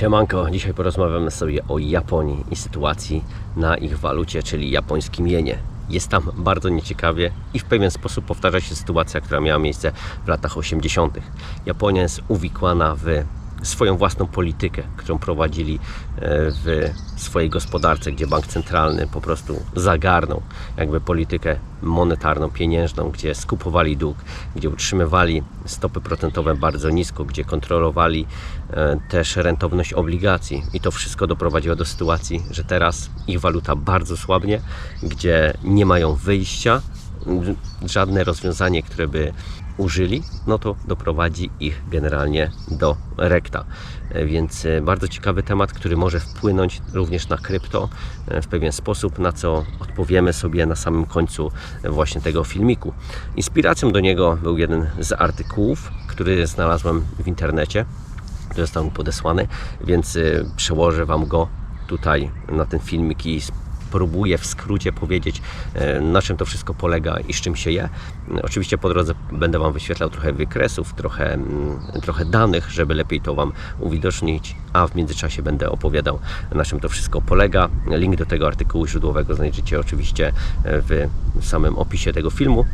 Siemanko, dzisiaj porozmawiamy sobie o Japonii i sytuacji na ich walucie, czyli japońskim jenie. Jest tam bardzo nieciekawie i w pewien sposób powtarza się sytuacja, która miała miejsce w latach 80. Japonia jest uwikłana w swoją własną politykę, którą prowadzili e, w swojej gospodarce, gdzie bank centralny po prostu zagarnął jakby politykę monetarną, pieniężną, gdzie skupowali dług, gdzie utrzymywali stopy procentowe bardzo nisko, gdzie kontrolowali też rentowność obligacji i to wszystko doprowadziło do sytuacji, że teraz ich waluta bardzo słabnie, gdzie nie mają wyjścia, żadne rozwiązanie, które by użyli, no to doprowadzi ich generalnie do rekta. E, Więc e, bardzo ciekawy temat, który może wpłynąć również na krypto e, w pewien sposób, na co odpowiemy sobie na samym końcu e, właśnie tego filmiku. Inspiracją do niego był jeden z artykułów, który znalazłem w internecie. Został mi podesłany, więc e, przełożę Wam go tutaj na ten filmik i spróbuję w skrócie powiedzieć, e, na czym to wszystko polega i z czym się je. Oczywiście po drodze będę Wam wyświetlał trochę wykresów, trochę, mm, trochę danych, żeby lepiej to Wam uwidocznić, a w międzyczasie będę opowiadał, na czym to wszystko polega. Link do tego artykułu źródłowego znajdziecie oczywiście e, w samym opisie tego filmu.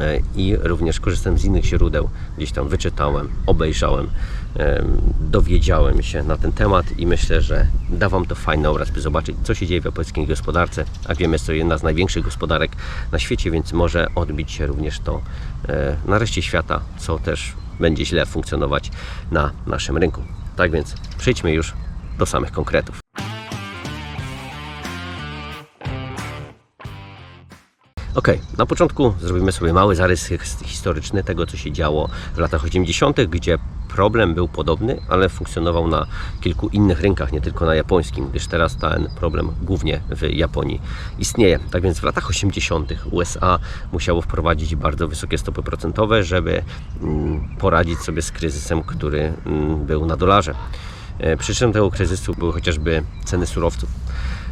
E, i również korzystam z innych źródeł. Gdzieś tam wyczytałem, obejrzałem, em, dowiedziałem się na ten temat i myślę, że da Wam to fajny obraz, by zobaczyć, co się dzieje w japońskiej gospodarce. A wiemy, jest to jedna z największych gospodarek na świecie, więc może odbić się również to e, na reszcie świata, co też będzie źle funkcjonować na naszym rynku. Tak więc przejdźmy już do samych konkretów. Ok, na początku zrobimy sobie mały zarys his- historyczny tego, co się działo w latach 80., gdzie problem był podobny, ale funkcjonował na kilku innych rynkach, nie tylko na japońskim, gdyż teraz ten problem głównie w Japonii istnieje. Tak więc w latach 80. USA musiało wprowadzić bardzo wysokie stopy procentowe, żeby mm, poradzić sobie z kryzysem, który mm, był na dolarze. E, Przyczyną tego kryzysu były chociażby ceny surowców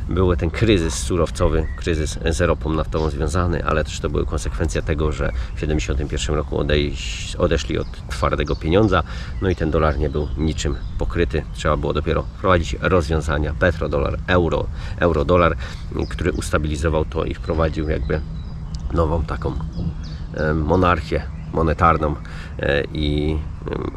był ten kryzys surowcowy, kryzys z ropą naftową związany, ale też to były konsekwencje tego, że w 1971 roku odejść, odeszli od twardego pieniądza, no i ten dolar nie był niczym pokryty. Trzeba było dopiero wprowadzić rozwiązania petrodolar, euro, eurodolar, który ustabilizował to i wprowadził jakby nową taką e, monarchię monetarną e, i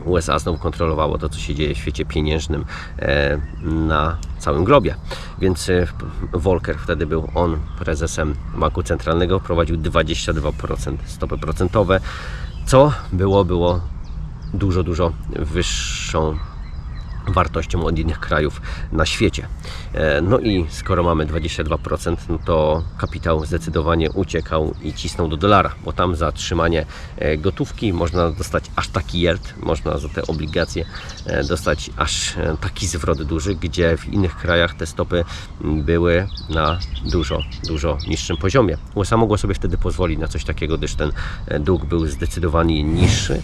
USA znowu kontrolowało to, co się dzieje w świecie pieniężnym e, na całym globie. Więc e, Volcker wtedy był on prezesem Banku Centralnego, prowadził 22% stopy procentowe, co było, było dużo, dużo wyższą wartością od innych krajów na świecie. E, No i skoro mamy 22%, no to kapitał zdecydowanie uciekał i cisnął do dolara, bo tam za trzymanie e, gotówki można dostać aż taki yield, można za te obligacje e, dostać aż taki zwrot duży, gdzie w innych krajach te stopy były na dużo, dużo niższym poziomie. USA mogło sobie wtedy pozwolić na coś takiego, gdyż ten dług był zdecydowanie niższy,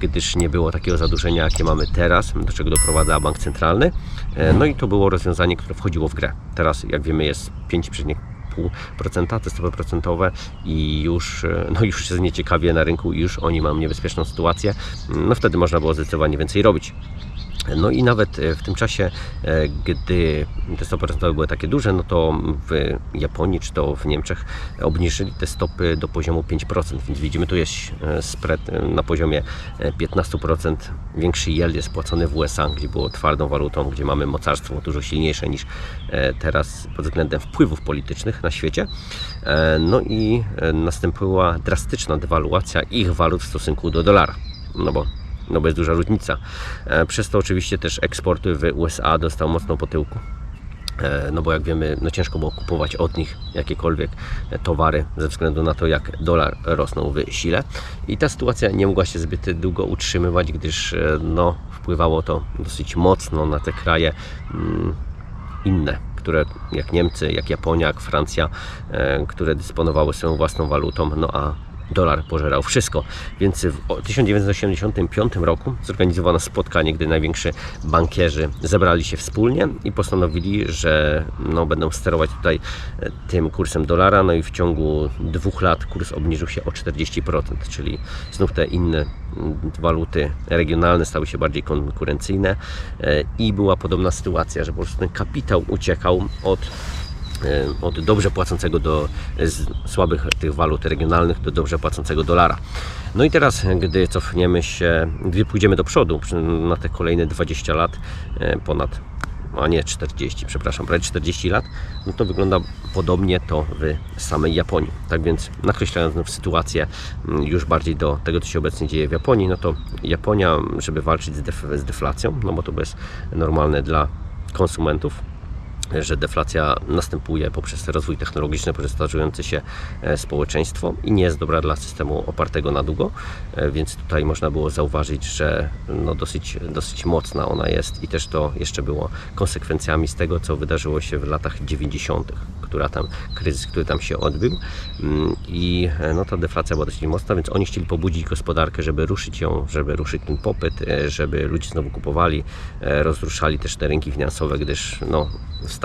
gdyż nie było takiego zadłużenia, jakie mamy teraz, do czego doprowadza bank centralny. E, No i to było rozwiązanie, które wchodziło w grę. Teraz, jak wiemy, jest 5,5% te stopy procentowe i już, e, no już jest nieciekawie na rynku i już oni mają niebezpieczną sytuację. No wtedy można było zdecydowanie więcej robić. No i nawet e, w tym czasie, e, gdy te stopy procentowe były takie duże, no to w Japonii czy to w Niemczech obniżyli te stopy do poziomu 5%, więc widzimy tu jest e, spread na poziomie e, 15%. Większy yield jest płacony w USA, gdzie było twardą walutą, gdzie mamy mocarstwo dużo silniejsze niż teraz pod względem wpływów politycznych na świecie. No i nastąpiła drastyczna dewaluacja ich walut w stosunku do dolara. No bo no bo jest duża różnica. E, Przez to oczywiście też eksporty w USA dostał mocno po tyłku. E, No bo jak wiemy, no ciężko było kupować od nich jakiekolwiek e, towary ze względu na to, jak dolar rosnął w sile. I ta sytuacja nie mogła się zbyt długo utrzymywać, gdyż no, wpływało to dosyć mocno na te kraje mm, inne, które jak Niemcy, jak Japonia, jak Francja, które dysponowały swoją własną walutą, no a dolar pożerał wszystko. Więc w o- 1985 roku zorganizowano spotkanie, gdy najwięksi bankierzy zebrali się wspólnie i postanowili, że no, będą sterować tutaj e, tym kursem dolara. No i w ciągu dwóch lat kurs obniżył się o 40%, czyli znów te inne mm, waluty regionalne stały się bardziej konkurencyjne e, i była podobna sytuacja, że po prostu ten kapitał uciekał od od dobrze płacącego do z słabych tych walut regionalnych do dobrze płacącego dolara. No i teraz, gdy cofniemy się, gdy pójdziemy do przodu na te kolejne 20 lat, e, ponad, a nie 40, przepraszam, prawie 40 lat, no to wygląda podobnie to w samej Japonii. Tak więc nakreślając sytuację już bardziej do tego, co się obecnie dzieje w Japonii, no to Japonia, żeby walczyć z deflacją, no bo to jest normalne dla konsumentów, że deflacja następuje poprzez rozwój technologiczny, poprzez starzejące się e, społeczeństwo i nie jest dobra dla systemu opartego na długo, e, więc tutaj można było zauważyć, że no dosyć, dosyć mocna ona jest i też to jeszcze było konsekwencjami z tego, co wydarzyło się w latach 90., która tam, kryzys, który tam się odbył Mm, i e, no ta deflacja była dosyć mocna, więc oni chcieli pobudzić gospodarkę, żeby ruszyć ją, żeby ruszyć ten popyt, żeby ludzie znowu kupowali, rozruszali też te rynki finansowe, gdyż no,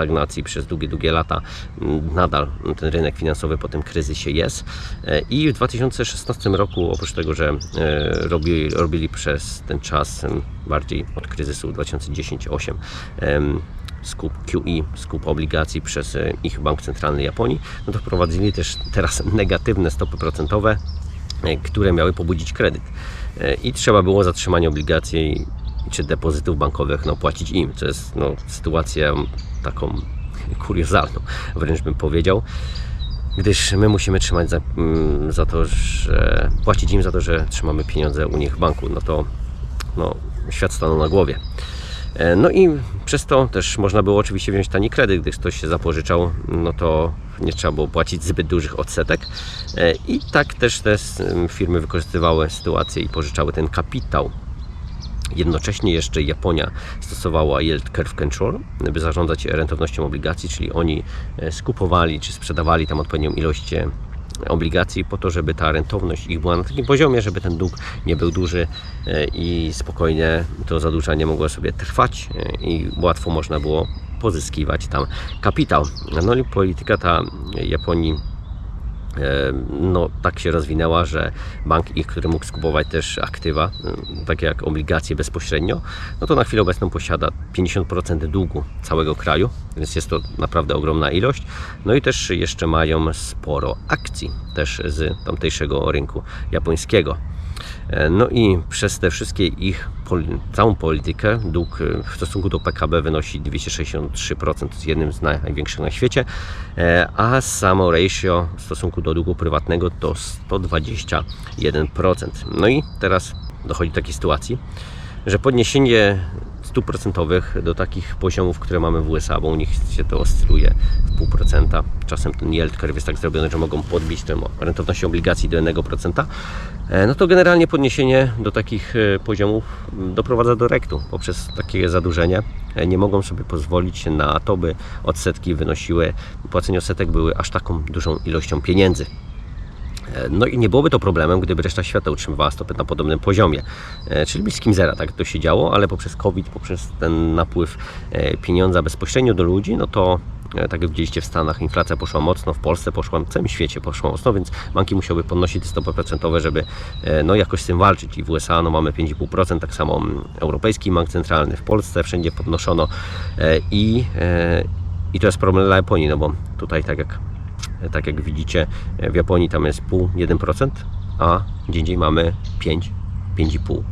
stagnacji przez długie, długie lata mm, nadal ten rynek finansowy po tym kryzysie jest. E, I w 2016 roku, oprócz tego, że e, robili, robili przez ten czas bardziej od kryzysu 2010-2008 em, skup QE, skup obligacji przez e, ich bank centralny Japonii, no to wprowadzili też teraz negatywne stopy procentowe, które miały pobudzić kredyt. I trzeba było zatrzymanie obligacji czy depozytów bankowych no, płacić im, co jest no, sytuacją taką kuriozalną, wręcz bym powiedział gdyż my musimy trzymać za, mm, za to, że płacić im za to, że trzymamy pieniądze u nich w banku, no to no, świat stanął na głowie. E, No i przez to też można było oczywiście wziąć tani kredyt, gdyż ktoś się zapożyczał, no to nie trzeba było płacić zbyt dużych odsetek. E, I tak też te s- firmy wykorzystywały sytuację i pożyczały ten kapitał Jednocześnie jeszcze Japonia stosowała yield curve control, by zarządzać rentownością obligacji, czyli oni e, skupowali czy sprzedawali tam odpowiednią ilość e, obligacji po to, żeby ta rentowność ich była na takim poziomie, żeby ten dług nie był duży e, i spokojnie to zadłużanie mogło sobie trwać i łatwo można było pozyskiwać tam kapitał. No i polityka ta Japonii no, tak się rozwinęła, że bank ich, który mógł skupować też aktywa, takie jak obligacje bezpośrednio, no to na chwilę obecną posiada 50% długu całego kraju, więc jest to naprawdę ogromna ilość. No i też jeszcze mają sporo akcji też z tamtejszego rynku japońskiego. E, No i przez te wszystkie ich, całą politykę, dług e, w stosunku do PKB wynosi 263%, jest jednym z największych na świecie, e, a samo ratio w stosunku do długu prywatnego to 121%. No i teraz dochodzi do takiej sytuacji, że podniesienie stóp procentowych do takich poziomów, które mamy w USA, bo u nich się to oscyluje w pół procenta. Czasem ten yield curve jest tak zrobiony, że mogą podbić tę rentowność obligacji do 1%. E, No to generalnie podniesienie do takich e, poziomów m, doprowadza do rektu poprzez takie zadłużenie. E, Nie mogą sobie pozwolić na to, by odsetki wynosiły, płacenie odsetek były aż taką dużą ilością pieniędzy. E, No i nie byłoby to problemem, gdyby reszta świata utrzymywała stopy na podobnym poziomie, e, czyli bliskim zera, tak to się działo, ale poprzez COVID, poprzez ten napływ e, pieniądza bezpośrednio do ludzi, no to tak jak widzieliście w Stanach, inflacja poszła mocno, w Polsce poszła, w całym świecie poszła mocno, więc banki musiały podnosić stopy procentowe, żeby no, jakoś z tym walczyć. I w USA no, mamy 5,5%, tak samo mm, Europejski Bank Centralny, w Polsce wszędzie podnoszono i, i to jest problem dla Japonii, no bo tutaj tak jak tak jak widzicie, w Japonii tam jest pół, 1%, a gdzie indziej mamy 5, 5,5.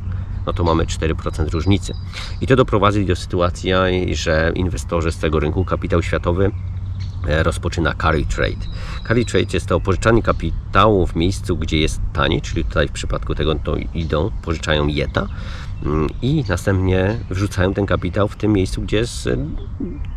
No to mamy 4% różnicy. I to doprowadzi do sytuacji, że inwestorzy z tego rynku, kapitał światowy, e, rozpoczyna carry trade. Carry trade jest to pożyczanie kapitału w miejscu, gdzie jest taniej, czyli tutaj w przypadku tego to idą, pożyczają jeta i następnie wrzucają ten kapitał w tym miejscu, gdzie jest e,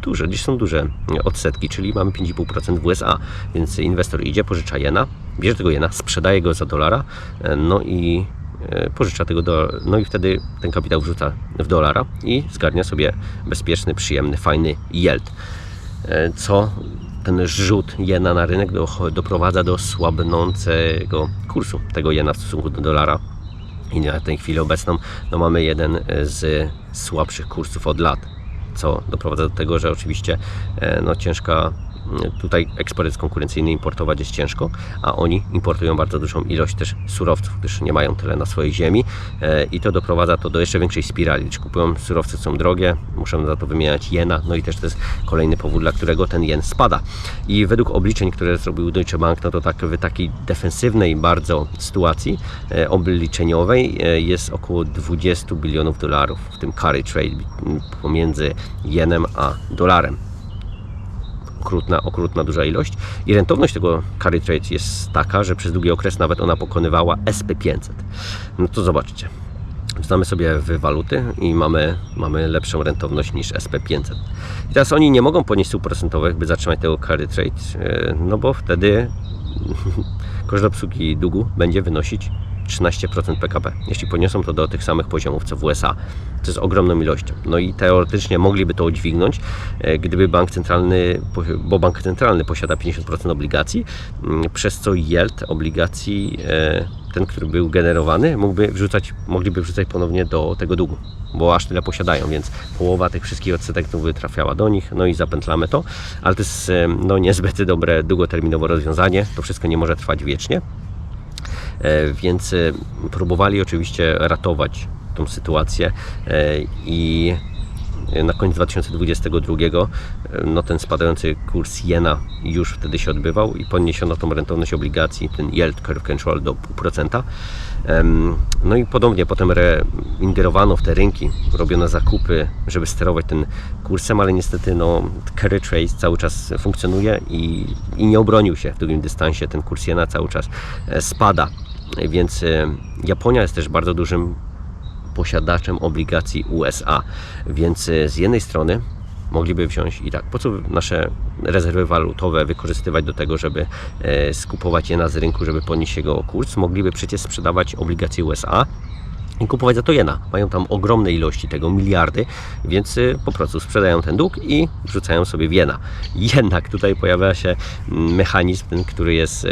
duże, gdzie są duże odsetki, czyli mamy 5,5% w USA, więc inwestor idzie, pożycza jena, bierze tego jena, sprzedaje go za dolara, e, no i e, pożycza tego do, no i wtedy ten kapitał wrzuca w dolara i zgarnia sobie bezpieczny, przyjemny, fajny yield. Co ten rzut jena na rynek do, doprowadza do słabnącego kursu tego jena w stosunku do dolara. I na tę chwilę obecną no mamy jeden z słabszych kursów od lat, co doprowadza do tego, że oczywiście e, no, ciężka tutaj eksport jest konkurencyjny, importować jest ciężko, a oni importują bardzo dużą ilość też surowców, gdyż nie mają tyle na swojej ziemi e, i to doprowadza to do jeszcze większej spirali, gdyż kupują surowce są drogie, muszą za to wymieniać jena, no i też to jest kolejny powód, dla którego ten jen spada. I według obliczeń, które zrobił Deutsche Bank, no to tak w takiej defensywnej bardzo sytuacji e, obliczeniowej e, jest około 20 bilionów dolarów w tym carry trade pomiędzy jenem a dolarem okrutna, okrutna duża ilość. I rentowność tego carry trade jest taka, że przez długi okres nawet ona pokonywała SP500. No to zobaczcie. Wstamy sobie w waluty i mamy, mamy lepszą rentowność niż SP500. I teraz oni nie mogą ponieść stóp procentowych, by zatrzymać tego carry trade, e, no bo wtedy koszt obsługi długu będzie wynosić 13% PKB. Jeśli poniosą to do tych samych poziomów co w USA, to jest ogromną ilością. No i teoretycznie mogliby to udźwignąć, e, gdyby bank centralny, bo bank centralny posiada 50% obligacji, mm, przez co yield obligacji, e, ten, który był generowany, mógłby wrzucać, mogliby wrzucać ponownie do tego długu, bo aż tyle posiadają, więc połowa tych wszystkich odsetek by trafiała do nich, no i zapętlamy to, ale to jest e, no, niezbyt dobre długoterminowe rozwiązanie, to wszystko nie może trwać wiecznie. E, więc e, próbowali oczywiście ratować tą sytuację e, i na koniec 2022 no ten spadający kurs jena już wtedy się odbywał i podniesiono tą rentowność obligacji, ten yield curve control do 0,5%. No i podobnie potem reingerowano w te rynki, robiono zakupy, żeby sterować ten kursem, ale niestety no, carry trade cały czas funkcjonuje i, i nie obronił się w długim dystansie. Ten kurs jena cały czas spada. Więc e, Japonia jest też bardzo dużym posiadaczem obligacji USA. Więc e, z jednej strony mogliby wziąć i tak, po co nasze rezerwy walutowe wykorzystywać do tego, żeby e, skupować je na z rynku, żeby podnieść jego kurs? Mogliby przecież sprzedawać obligacje USA i kupować za to jena. Mają tam ogromne ilości tego, miliardy, więc po prostu sprzedają ten dług i wrzucają sobie w jena. Jednak tutaj pojawia się mm, mechanizm, ten, który jest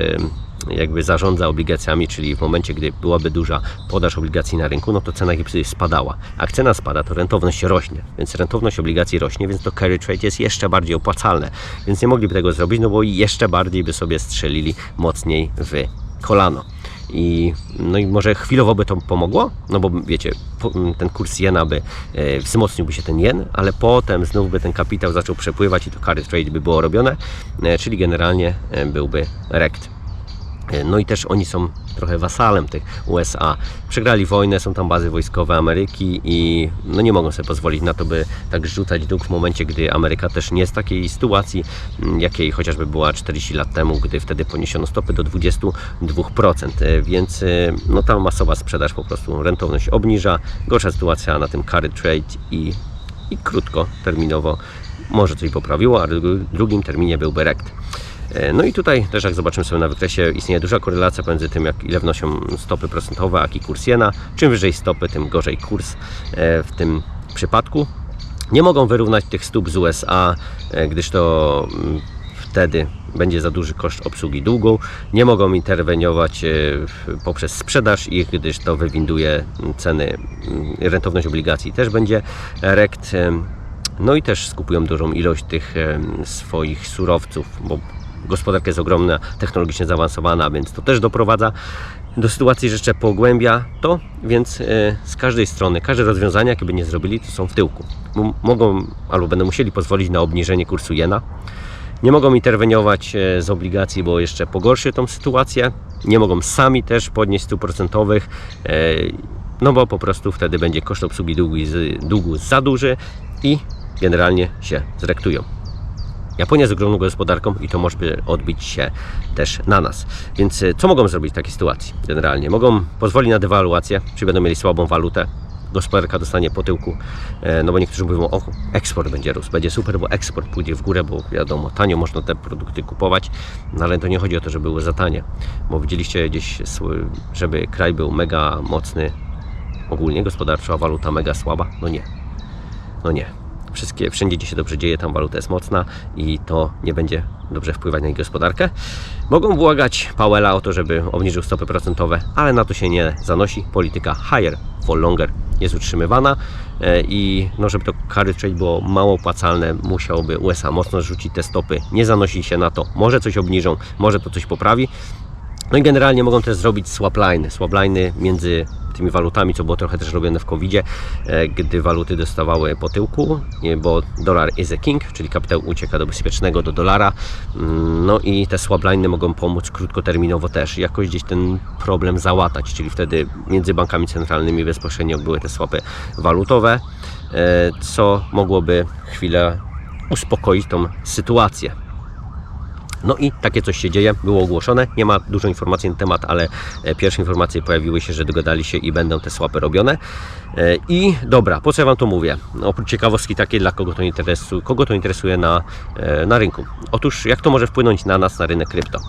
jakby zarządza obligacjami, czyli w momencie, gdy byłaby duża podaż obligacji na rynku, no to cena ich spadała. A jak cena spada, to rentowność rośnie, więc rentowność obligacji rośnie, więc to carry trade jest jeszcze bardziej opłacalne. Więc nie mogliby tego zrobić, no bo jeszcze bardziej by sobie strzelili mocniej w kolano. I, no i może chwilowo by to pomogło, no bo wiecie, ten kurs jena by e, wzmocniłby się ten jen, ale potem znów by ten kapitał zaczął przepływać i to carry trade by było robione, e, czyli generalnie e, byłby rekt. No i też oni są trochę wasalem tych USA. Przegrali wojnę, są tam bazy wojskowe Ameryki i no nie mogą sobie pozwolić na to, by tak rzucać dług w momencie, gdy Ameryka też nie jest w takiej sytuacji, jakiej chociażby była 40 lat temu, gdy wtedy poniesiono stopy do 22%. E, więc e, no ta masowa sprzedaż po prostu rentowność obniża. Gorsza sytuacja na tym carry trade i, i krótkoterminowo może coś poprawiło, a w drugim terminie byłby rekt. E, no i tutaj też jak zobaczymy sobie na wykresie istnieje duża korelacja pomiędzy tym jak ile wnoszą stopy procentowe, jak i kurs jena. Czym wyżej stopy, tym gorzej kurs e, w tym przypadku. Nie mogą wyrównać tych stóp z USA, e, gdyż to mm, wtedy będzie za duży koszt obsługi długu. Nie mogą interweniować poprzez sprzedaż ich, gdyż to wywinduje ceny, mm, rentowność obligacji też będzie rekt. No i też skupują dużą ilość tych swoich surowców, bo gospodarka jest ogromna, technologicznie zaawansowana, więc to też doprowadza do sytuacji, że jeszcze pogłębia to, więc e, z każdej strony, każde rozwiązania, jakie by nie zrobili, to są w tyłku. Mogą albo będą musieli pozwolić na obniżenie kursu jena, nie mogą interweniować e, z obligacji, bo jeszcze pogorszy tą sytuację, nie mogą sami też podnieść stóp procentowych, e, no bo po prostu wtedy będzie koszt obsługi długu, długu za duży i generalnie się zrektują. Japonia jest ogromną gospodarką i to może odbić się też na nas. Więc e, co mogą zrobić w takiej sytuacji generalnie? Mogą pozwolić na dewaluację, czyli będą mieli słabą walutę, gospodarka dostanie po tyłku, e, no bo niektórzy mówią, o eksport będzie rósł, będzie super, bo eksport pójdzie w górę, bo wiadomo, tanio można te produkty kupować, no ale to nie chodzi o to, żeby były za tanie, bo widzieliście gdzieś, żeby kraj był mega mocny ogólnie gospodarczo, a waluta mega słaba, no nie, no nie. Wszystkie, wszędzie gdzie się dobrze dzieje, tam waluta jest mocna i to nie będzie dobrze wpływać na ich gospodarkę. Mogą błagać Powella o to, żeby obniżył stopy procentowe, ale na to się nie zanosi. Polityka higher for longer jest utrzymywana e, i no, żeby to carry trade było mało opłacalne, musiałby USA mocno zrzucić te stopy. Nie zanosi się na to. Może coś obniżą, może to coś poprawi. No i generalnie mogą też zrobić swapline, swapline między tymi walutami, co było trochę też robione w covid gdy waluty dostawały po tyłku, bo dolar is a king, czyli kapitał ucieka do bezpiecznego, do dolara. Mm, No i te swapline mogą pomóc krótkoterminowo też jakoś gdzieś ten problem załatać, czyli wtedy między bankami centralnymi bezpośrednio były te swapy walutowe, e, co mogłoby chwilę uspokoić tą sytuację. No i takie coś się dzieje, było ogłoszone. Nie ma dużo informacji na temat, ale e, pierwsze informacje pojawiły się, że dogadali się i będą te swapy robione. E, I dobra, po co ja Wam to mówię? No, Oprócz ciekawostki takiej, dla kogo to interesuje, kogo to interesuje na, e, na rynku. Otóż, jak to może wpłynąć na nas, na rynek krypto?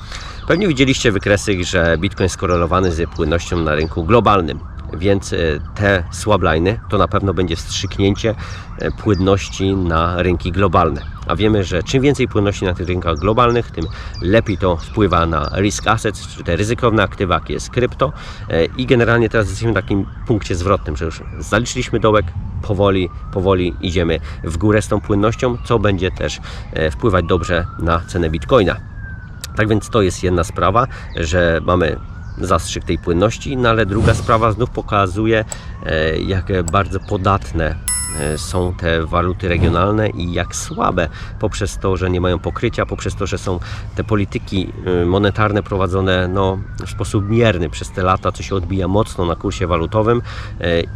Pewnie widzieliście wykresy, że Bitcoin skorelowany z płynnością na rynku globalnym więc e, te słabliny to na pewno będzie wstrzyknięcie e, płynności na rynki globalne. A wiemy, że czym więcej płynności na tych rynkach globalnych, tym lepiej to wpływa na risk assets, czy te ryzykowne aktywa, jakie jest krypto. E, I generalnie teraz jesteśmy w takim punkcie zwrotnym, że już zaliczyliśmy dołek, powoli, powoli idziemy w górę z tą płynnością, co będzie też wpływać dobrze na cenę bitcoina. Tak więc to jest jedna sprawa, że mamy zastrzyk tej płynności, no ale druga sprawa znów pokazuje, e, jak bardzo podatne e, są te waluty regionalne i jak słabe poprzez to, że nie mają pokrycia, poprzez to, że są te polityki e, monetarne prowadzone no, w sposób mierny przez te lata, co się odbija mocno na kursie walutowym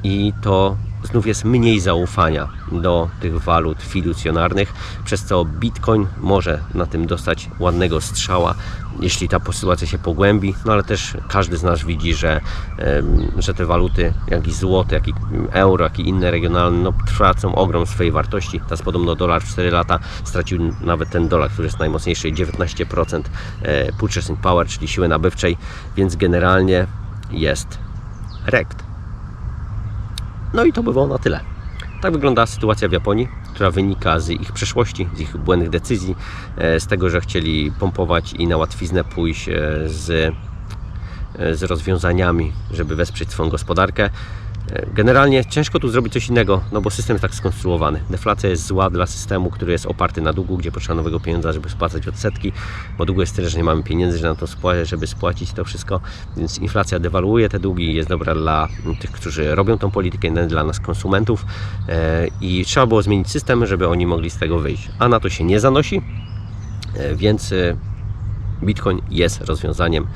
i to znów jest mniej zaufania do tych walut fiducjonarnych, przez co Bitcoin może na tym dostać ładnego strzała, jeśli ta sytuacja się pogłębi, no ale też każdy z nas widzi, że, że te waluty, jak i złote, jak i euro, jak i inne regionalne, no, tracą ogrom swojej wartości. Teraz podobno dolar w 4 lata stracił nawet ten dolar, który jest najmocniejszy, 19% e, purchasing power, czyli siły nabywczej, więc generalnie jest rekt. No i to by było na tyle. Tak wygląda sytuacja w Japonii, która wynika z ich przeszłości, z ich błędnych decyzji, e, z tego, że chcieli pompować i na łatwiznę pójść e, z, e, z rozwiązaniami, żeby wesprzeć swoją gospodarkę. Generalnie ciężko tu zrobić coś innego, no bo system jest tak skonstruowany. Deflacja jest zła dla systemu, który jest oparty na długu, gdzie potrzeba nowego pieniądza, żeby spłacać odsetki, bo długo jest tyle, że nie mamy pieniędzy, że na to spła- żeby spłacić to wszystko, więc inflacja dewaluuje te długi jest dobra dla tych, którzy robią tą politykę, nie dla nas konsumentów E, i trzeba było zmienić system, żeby oni mogli z tego wyjść, a na to się nie zanosi, E, więc e, Bitcoin jest rozwiązaniem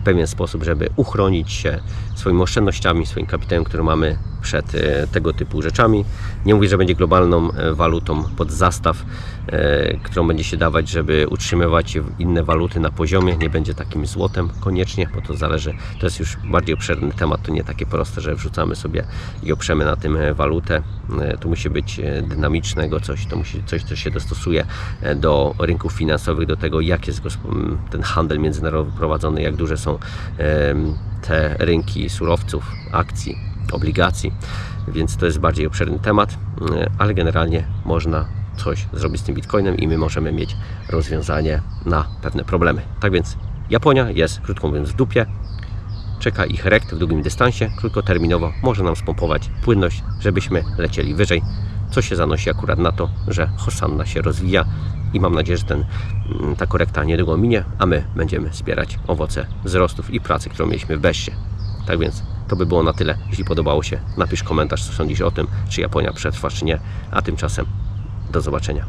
w pewien sposób, żeby uchronić się swoimi oszczędnościami, swoim kapitałem, który mamy przed e, tego typu rzeczami. Nie mówię, że będzie globalną e, walutą pod zastaw, e, którą będzie się dawać, żeby utrzymywać inne waluty na poziomie. Nie będzie takim złotem koniecznie, bo to zależy, to jest już bardziej obszerny temat, to nie takie proste, że wrzucamy sobie i oprzemy na tym walutę. To musi być dynamicznego coś, to musi coś, co się dostosuje do rynków finansowych, do tego, jak jest ten handel międzynarodowy prowadzony, jak duże są te rynki surowców, akcji, obligacji, więc to jest bardziej obszerny temat, e, ale generalnie można coś zrobić z tym bitcoinem i my możemy mieć rozwiązanie na pewne problemy. Tak więc Japonia jest, krótko mówiąc, w dupie, czeka ich rekt w długim dystansie, krótkoterminowo może nam spompować płynność, żebyśmy lecieli wyżej, co się zanosi akurat na to, że Hosanna się rozwija i mam nadzieję, że ten, mm, ta korekta niedługo minie, a my będziemy zbierać owoce wzrostów i pracy, którą mieliśmy w Beście. Tak więc to by było na tyle. Jeśli podobało się, napisz komentarz, co sądzisz o tym, czy Japonia przetrwa, czy nie. A tymczasem do zobaczenia.